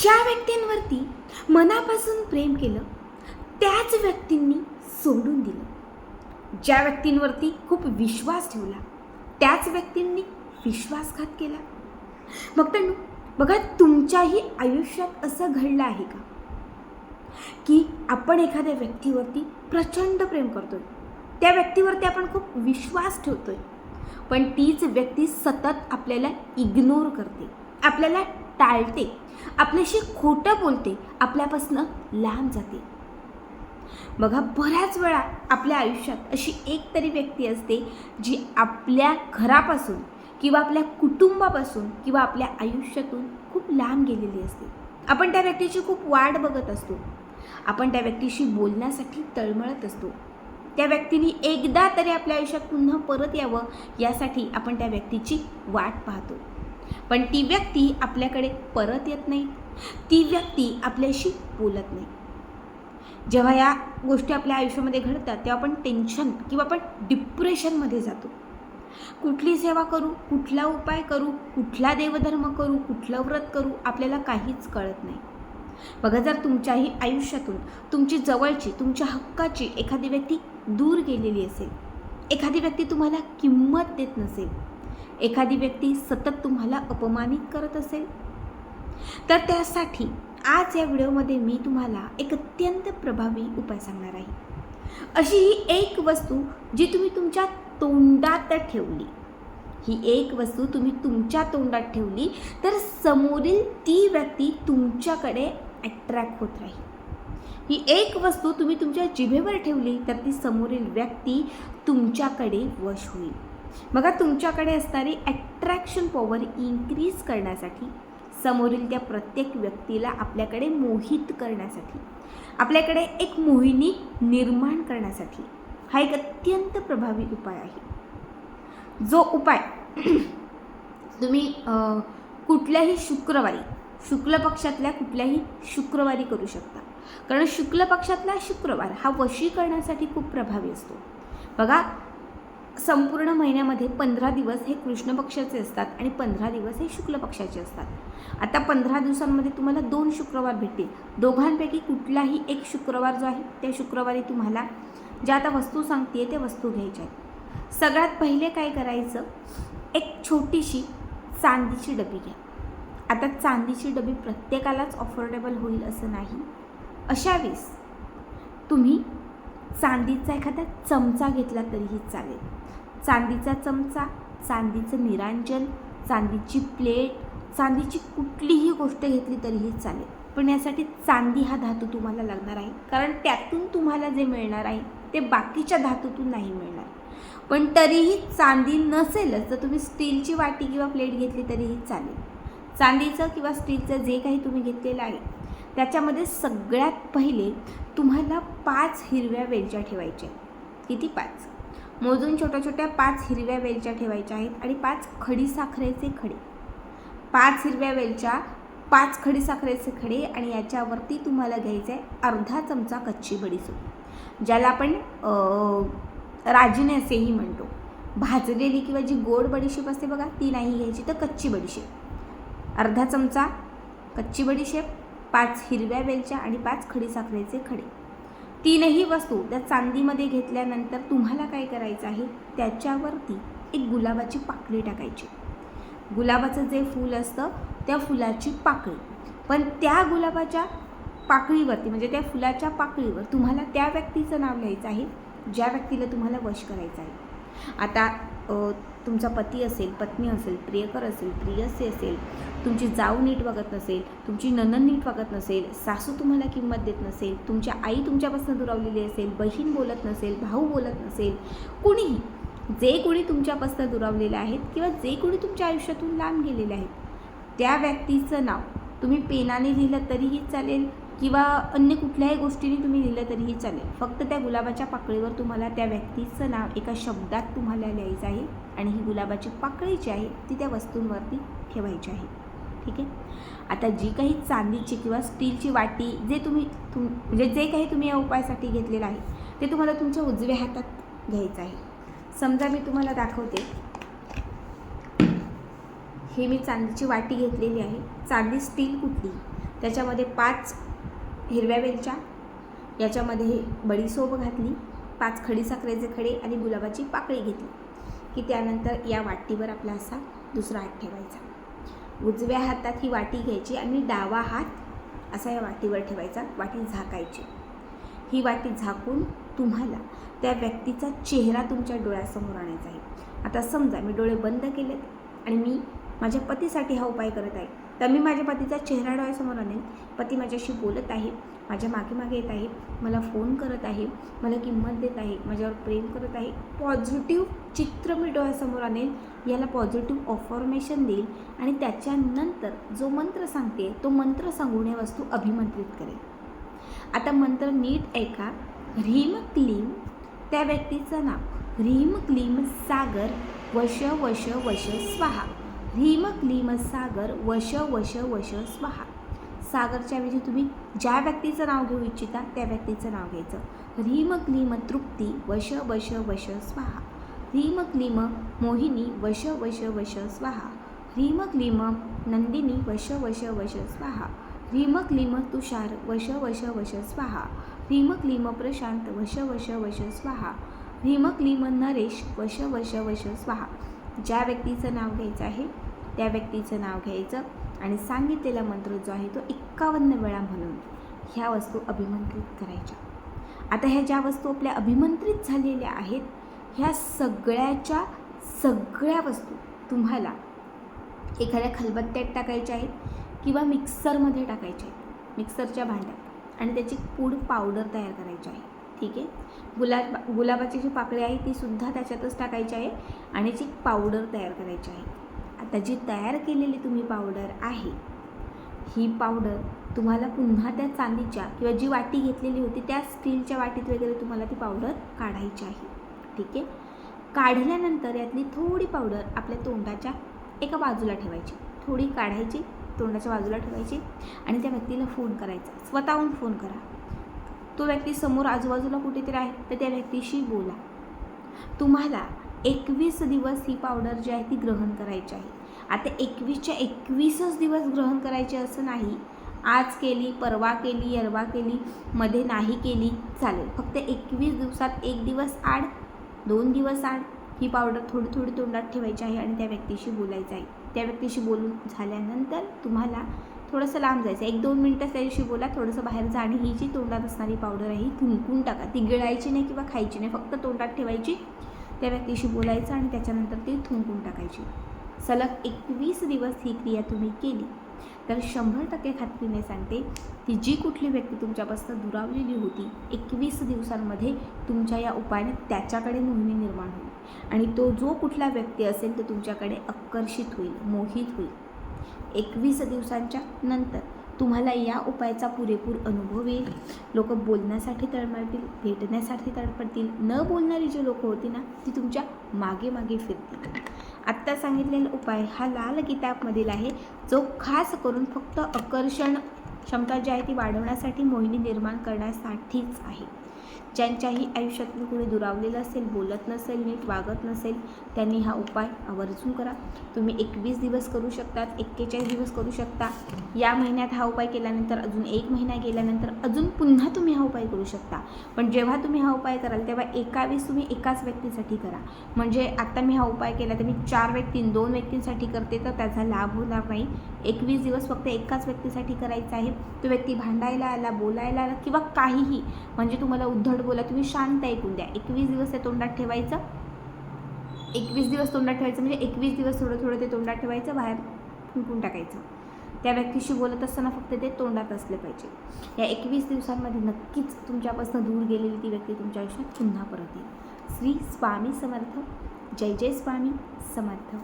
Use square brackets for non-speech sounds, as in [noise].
ज्या व्यक्तींवरती मनापासून प्रेम केलं त्याच व्यक्तींनी सोडून दिलं. ज्या व्यक्तींवरती खूप विश्वास ठेवला त्याच व्यक्तींनी विश्वासघात केला. मग तर बघा तुमच्याही आयुष्यात असं घडलं आहे का? की आपण एखाद्या व्यक्तीवरती प्रचंड प्रेम करतोय. त्या व्यक्तीवरती आपण खूप विश्वास ठेवतोय. पण तीच व्यक्ती सतत आपल्याला इग्नोर करते. आपल्याला टाळते. आपल्याशी खोटं बोलते आपल्यापासनं लांब जाते. बघा बऱ्याच वेळा आपल्या आयुष्यात अशी एक तरी व्यक्ती असते जी आपल्या घरापासून किंवा आपल्या कुटुंबापासून किंवा आपल्या आयुष्यातून खूप लांब गेलेली असते. आपण त्या व्यक्तीची खूप वाट बघत असतो. आपण त्या व्यक्तीशी बोलण्यासाठी तळमळत असतो. त्या व्यक्तीने एकदा तरी आपल्या आयुष्यात पुन्हा परत यावं यासाठी आपण त्या व्यक्तीची वाट पाहतो. पण ती व्यक्ती आपल्याकडे परत येत नाही. ती व्यक्ती आपल्याशी बोलत नाही. जेव्हा या गोष्टी आपल्या आयुष्यामध्ये घडतात तेव्हा आपण टेन्शन किंवा आपण डिप्रेशनमध्ये जातो. कुठली सेवा करू कुठला उपाय करू कुठला देवधर्म करू कुठलं व्रत करू आपल्याला काहीच कळत नाही. बघा जर तुमच्याही आयुष्यातून तुमची जवळची तुमच्या हक्काची एखादी व्यक्ती दूर गेलेली असेल एखादी व्यक्ती तुम्हाला किंमत देत नसेल एखादी व्यक्ती सतत तुम्हाला अपमानित करत असेल? तर त्यासाठी आज या व्हिडिओमध्ये मी तुम्हाला एक अत्यंत प्रभावी उपाय सांगणार आहे. अशी ही एक वस्तू जी तुम्ही तुमच्या तोंडात ठेवली. ही एक वस्तू तुम्ही तुमच्या तोंडात ठेवली तर समोरील ती व्यक्ती तुमच्याकडे अट्रॅक्ट होत राहील. ही एक वस्तू तुम्ही तुमच्या जिभेवर ठेवली तर ती समोरील व्यक्ती तुमच्याकडे वश होईल. बघा तुमच्याकडे असणारी ॲट्रॅक्शन पॉवर इन्क्रीज करण्यासाठी समोरील त्या प्रत्येक व्यक्तीला आपल्याकडे मोहित करण्यासाठी आपल्याकडे एक मोहिनी निर्माण करण्यासाठी हा एक अत्यंत प्रभावी उपाय आहे. जो उपाय [clears throat] तुम्ही कुठल्याही शुक्रवारी शुक्ल पक्षातल्या कुठल्याही शुक्रवारी करू शकता. कारण शुक्ल पक्षातला शुक्रवार हा वशीकरणासाठी खूप प्रभावी असतो. बघा संपूर्ण महिन्यामध्ये पंधरा दिवस हे कृष्ण पक्षाचे असतात आणि पंधरा दिवस हे शुक्ल पक्षाचे असतात. आता पंधरा दिवसांमध्ये तुम्हाला दोन शुक्रवार भेटतील. दोघांपैकी कुठलाही एक शुक्रवार जो आहे त्या शुक्रवारी तुम्हाला ज्या आता वस्तू सांगते त्या वस्तू घ्यायच्या आहेत. सगळ्यात पहिले काय करायचं? एक छोटीशी चांदीची डबी घ्या. आता चांदीची डबी प्रत्येकालाच अफोर्डेबल होईल असं नाही. अशा वेळेस तुम्ही चांदीचा एखादा चमचा घेतला तरीही चालेल. चांदीचा चमचा चांदीचं निरांजन चांदीची प्लेट चांदीची कुठलीही गोष्ट घेतली तरीही चालेल. पण यासाठी चांदी हा धातू तुम्हाला लागणार आहे. कारण त्यातून तुम्हाला जे मिळणार आहे ते बाकीच्या धातूतून नाही मिळणार. पण तरीही चांदी नसेलच तर तुम्ही स्टीलची वाटी किंवा प्लेट घेतली तरीही चालेल. चांदीचं किंवा स्टीलचं जे काही तुम्ही घेतलेलं आहे त्याच्यामध्ये सगळ्यात पहिले तुम्हाला पाच हिरव्या वेलच्या ठेवायच्या आहेत. किती पाच? मोजून छोट्या छोट्या पाच हिरव्या वेलच्या ठेवायच्या आहेत आणि पाच खडी साखरेचे खडे. पाच हिरव्या वेलच्या पाच खडी साखरेचे खडे आणि याच्यावरती तुम्हाला घ्यायचं आहे अर्धा चमचा कच्ची बडीसोप ज्याला आपण राजीने असेही म्हणतो. भाजलेली किंवा जी गोड बडीशेप असते बघा ती नाही घ्यायची तर कच्ची बडीशेप. अर्धा चमचा कच्ची बडीशेप पाच हिरव्या वेलच्या आणि पाच खडी साखरेचे खडे. तीनही वस्तू त्या चांदीमध्ये घेतल्यानंतर तुम्हाला काय करायचं आहे? त्याच्यावरती एक गुलाबाची पाकळी टाकायची. गुलाबाचं जे फूल असतं त्या फुलाची पाकळी. पण त्या गुलाबाच्या पाकळीवरती म्हणजे त्या फुलाच्या पाकळीवर तुम्हाला त्या व्यक्तीचं नाव लिहायचं आहे ज्या व्यक्तीला तुम्हाला वश करायचं आहे. आता तुमचा पती असेल पत्नी असेल प्रियकर असेल प्रियसी असेल तुमची जाऊ नीट वागत नसेल तुमची ननन नीट वागत नसेल सासू तुम्हाला किंमत देत नसेल तुमच्या आई तुमच्यापासून दुरावलेली असेल बहीण बोलत नसेल भाऊ बोलत नसेल कुणीही जे कोणी तुमच्यापासून दुरावलेले आहेत किंवा जे कोणी तुमच्या आयुष्यातून लांब गेलेले आहेत त्या व्यक्तीचं नाव तुम्ही पेनाने लिहिलं तरीही चालेल किंवा अन्य कुठल्याही गोष्टीने तुम्ही लिहिलं तरीही चालेल. फक्त त्या गुलाबाच्या पाकळीवर तुम्हाला त्या व्यक्तीचं नाव एका शब्दात तुम्हाला लिहायचं आहे आणि ही गुलाबाची पाकळी जी आहे ती त्या वस्तूंवरती ठेवायची आहे. ठीक आहे? आता जी काही चांदीची किंवा स्टीलची वाटी जे तुम्ही तुम म्हणजे जे काही तुम्ही या उपायासाठी घेतलेलं आहे ते तुम्हाला तुमच्या उजव्या हातात घ्यायचं आहे. समजा मी तुम्हाला दाखवते. हे मी चांदीची वाटी घेतलेली आहे. चांदी स्टील कुठली? त्याच्यामध्ये पाच हिरव्या वेलच्या याच्यामध्ये बडीसोप घातली पाच खडी साखरेचे खडे आणि गुलाबाची पाकळी घेतली की त्यानंतर या वाटीवर आपला असा दुसरा हात ठेवायचा. उजव्या हातात ही वाटी घ्यायची आणि डावा हात असा या वाटीवर ठेवायचा वाटी झाकायची. ही वाटी झाकून तुम्हाला त्या व्यक्तीचा चेहरा तुमच्या डोळ्यासमोर आणायचा आहे. आता समजा मी डोळे बंद केलेत आणि मी माझ्या पतीसाठी हा उपाय करत आहे. तर मी माझ्या पतीचा चेहरा डोळ्यासमोर आणेन. पती माझ्याशी बोलत आहे माझ्या मागे मागे येत आहे मला फोन करत आहे मला किंमत देत आहे माझ्यावर प्रेम करत आहे. पॉझिटिव्ह चित्र मी डोळ्यासमोर आणेन. याला पॉझिटिव्ह ऑफॉर्मेशन देईल आणि त्याच्यानंतर जो मंत्र सांगते तो मंत्र सांगून या वस्तू अभिमंत्रित करेल आता मंत्र नीट ऐका. ह्रीम क्लीम त्या व्यक्तीचं नाव ह्रीम क्लीम सागर वश वश वश स्वाहा. ह्रीम क्लीम सागर वश वश वश स्वाहा सागरच्या ऐवजी तुम्ही ज्या व्यक्तीचं नाव घेऊ इच्छिता त्या व्यक्तीचं नाव घ्यायचं ह्रीम क्लीम तृप्ती वश वश वश स्वाहा ह्रीम क्लीम मोहिनी वश वश वश स्वाहा ह्रीम क्लीम नंदिनी वश वश वश स्वाहा ह्रीम क्लीम तुषार वश वश वश स्वाहा ह्रीम क्लीम प्रशांत वश वश वश स्वाहा ह्रीम क्लीम नरेश वश वश वश स्वाहा ज्या व्यक्तीचं नाव घ्यायचं आहे त्या व्यक्तीचं नाव घ्यायचं आणि सांगितलेला मंत्र जो आहे तो एक्कावन्न वेळा म्हणून ह्या वस्तू अभिमंत्रित करायच्या. आता ह्या ज्या वस्तू आपल्या अभिमंत्रित झालेल्या आहेत ह्या सगळ्याच्या सगळ्या वस्तू तुम्हाला एखाद्या खलबत्त्यात टाकायच्या आहेत किंवा मिक्सरमध्ये टाकायच्या आहेत मिक्सरच्या भांड्यात आणि त्याची पूड पावडर तयार करायची आहे. ठीक आहे? गुलाब गुलाबाची जी पाकळी आहे ती सुद्धा त्याच्यातच टाकायची आहे आणि जी पावडर तयार करायची आहे. आता जी तयार केलेली तुम्ही पावडर आहे ही पावडर तुम्हाला पुन्हा त्या चांदीच्या किंवा जी वाटी घेतलेली होती त्या स्टीलच्या वाटीत वगैरे तुम्हाला ती पावडर काढायची आहे. ठीक आहे? काढल्यानंतर यातली थोडी पावडर आपल्या तोंडाच्या एका बाजूला ठेवायची. थोडी काढायची तोंडाच्या बाजूला ठेवायची आणि त्या व्यक्तीला फोन करायचा. स्वतःहून फोन करा. तो व्यक्ती समोर आजूबाजूला कुठेतरी आहे तर त्या व्यक्तीशी बोला. तुम्हाला एकवीस दिवस ही पावडर जी आहे ती ग्रहण करायची आहे. आता एकवीसच्या एकवीसच दिवस ग्रहण करायचे असं नाही. आज केली परवा केली यरवा केली मध्ये नाही केली चालेल. फक्त एकवीस दिवसात एक दिवस आड दोन दिवस आड ही पावडर थोडी थोडी तोंडात ठेवायची आहे आणि त्या व्यक्तीशी बोलायचं आहे. त्या व्यक्तीशी बोलून झाल्यानंतर तुम्हाला थोडंसं लांब जायचं एक दोन मिनटं त्याच्याशी बोला थोडंसं बाहेर जा आणि ही जी तोंडात असणारी पावडर आहे ही थुंकून टाका. ती गिळायची नाही किंवा खायची नाही फक्त तोंडात ठेवायची. त्या व्यक्तीशी बोलायचं आणि त्याच्यानंतर ती थुंकून टाकायची. सलग एकवीस दिवस ही क्रिया तुम्ही केली तर शंभर टक्के खात्रीने सांगते ती जी कुठली व्यक्ती तुमच्यापासून दुरावलेली होती एकवीस दिवसांमध्ये तुमच्या या उपायाने त्याच्याकडे मोहिनी निर्माण होईल. आणि तो जो कुठला व्यक्ती असेल तो तुमच्याकडे आकर्षित होईल मोहित होईल. एकवीस दिवसांच्या नंतर तुम्हाला या उपायाचा पुरेपूर अनुभव येईल. लोक बोलण्यासाठी तळमळतील भेटण्यासाठी तळपडतील न बोलणारी जी लोकं होती ना ती तुमच्या मागे मागे फिरतील. आत्ता सांगितलेला उपाय हा लाल किताबमधील आहे. जो खास करून फक्त आकर्षण क्षमता जी आहे ती वाढवण्यासाठी मोहिनी निर्माण करण्यासाठीच आहे. ज्यांच्याही आयुष्यातून कोणी दुरावलेलं असेल बोलत नसेल नीट वागत नसेल त्यांनी हा उपाय आवर्जून करा. तुम्ही एकवीस दिवस करू शकतात एक्केचाळीस दिवस करू शकता. या महिन्यात हा उपाय केल्यानंतर अजून एक महिना गेल्यानंतर अजून पुन्हा तुम्ही हा उपाय करू शकता. पण जेव्हा तुम्ही हा उपाय कराल तेव्हा एकावीस तुम्ही एकाच व्यक्तीसाठी करा. म्हणजे आत्ता मी हा उपाय केला तर मी चार व्यक्ती दोन व्यक्तींसाठी करते तर त्याचा लाभ होणार नाही. एकवीस दिवस फक्त एकाच व्यक्तीसाठी करायचा आहे. तो व्यक्ती भांडायला आला बोलायला आला किंवा काहीही म्हणजे तुम्हाला उद्धट बोला तुम्ही शांत ऐकून द्या. एकवीस दिवस ते तोंडात ठेवायचं. एकवीस दिवस तोंडात ठेवायचं म्हणजे एकवीस दिवस थोडं थोडं ते तोंडात ठेवायचं बाहेर फुंकून टाकायचं. त्या व्यक्तीशी बोलत असताना फक्त ते तोंडात असले पाहिजे. या एकवीस दिवसांमध्ये नक्कीच तुमच्यापासून दूर गेलेली ती व्यक्ती तुमच्या आयुष्यात पुन्हा परत येईल. श्री स्वामी समर्थ. जय जय स्वामी समर्थ.